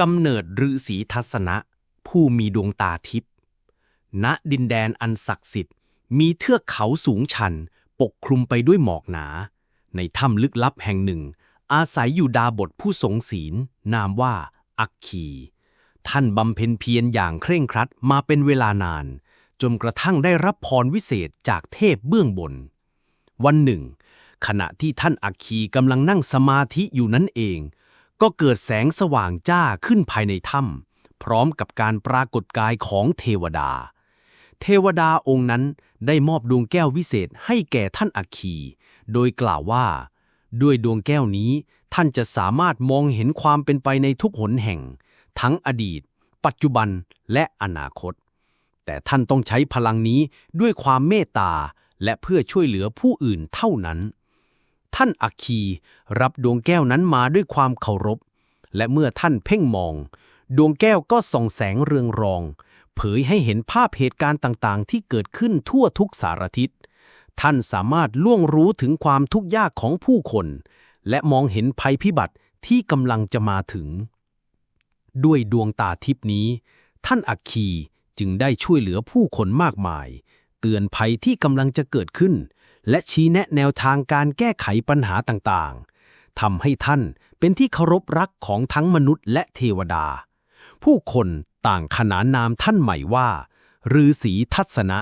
กำเนิดฤาษีทัศนะ ผู้มีดวงตาทิพย์ณดินแดนอันศักดิ์สิทธิ์ มีเทือกเขาสูงชัน ปกคลุมไปด้วยหมอกหนา ในถ้ำลึกลับแห่งหนึ่ง อาศัยอยู่ดาบทผู้ทรงศีล นามว่า อักคีท่านบำเพ็ญเพียรอย่างเคร่งครัดมาเป็นเวลานาน จนกระทั่งได้รับพรวิเศษจากเทพเบื้องบน วันหนึ่ง ขณะที่ท่านอัคคีกำลังนั่งสมาธิอยู่นั้นเอง ก็เกิดแสงสว่างจ้าขึ้นภายในถ้ำพร้อมกับการปรากฏกายของเทวดา เทวดาองค์นั้นได้มอบดวงแก้ววิเศษให้แก่ท่านอัคคี โดยกล่าวว่า ด้วยดวงแก้วนี้ท่านจะสามารถมองเห็นความเป็นไปในทุกหนแห่ง ทั้งอดีต ปัจจุบันและอนาคต แต่ท่านต้องใช้พลังนี้ด้วยความเมตตาและเพื่อช่วยเหลือผู้อื่นเท่านั้น ท่านอัคคีรับดวงแก้วนั้นมาด้วยความเคารพ และเมื่อท่านเพ่งมอง ดวงแก้วก็ส่องแสงเรืองรอง เผยให้เห็นภาพเหตุการณ์ต่างๆ ที่เกิดขึ้นทั่วทุกสารทิศ ท่านสามารถล่วงรู้ถึงความทุกข์ยากของผู้คน และมองเห็นภัยพิบัติที่กำลังจะมาถึง ด้วยดวงตาทิพนี้ ท่านอัคคีจึงได้ช่วยเหลือผู้คนมากมาย เตือนภัยที่กำลังจะเกิดขึ้น และชี้แนะแนวทางการแก้ไขปัญหาต่างๆทำให้ท่านเป็นที่เคารพรักของทั้งมนุษย์และเทวดา ผู้คนต่างขนานนามท่านใหม่ว่าฤาษีทัศนะ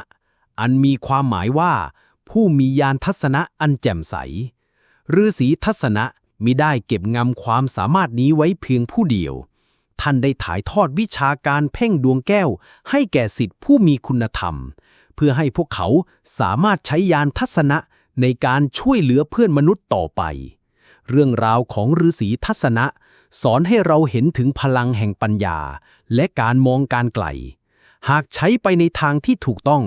อันมีความหมายว่า ผู้มียานทัศนะอันแจ่มใสฤาษีทัศนะมิได้เก็บงำความสามารถนี้ไว้เพียงผู้เดียว ท่านได้ถ่ายทอดวิชาการเพ่งดวงแก้วให้แก่สิทธิผู้มีคุณธรรม เพื่อให้พวกเขาสามารถใช้ยานทัศนะในการช่วยเหลือเพื่อนมนุษย์ต่อไป เรื่องราวของฤาษีทัศนะ สอนให้เราเห็นถึงพลังแห่งปัญญา และการมองการไกล หากใช้ไปในทางที่ถูกต้อง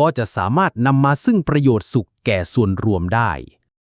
ก็จะสามารถนำมาซึ่งประโยชน์สุขแก่ส่วนรวมได้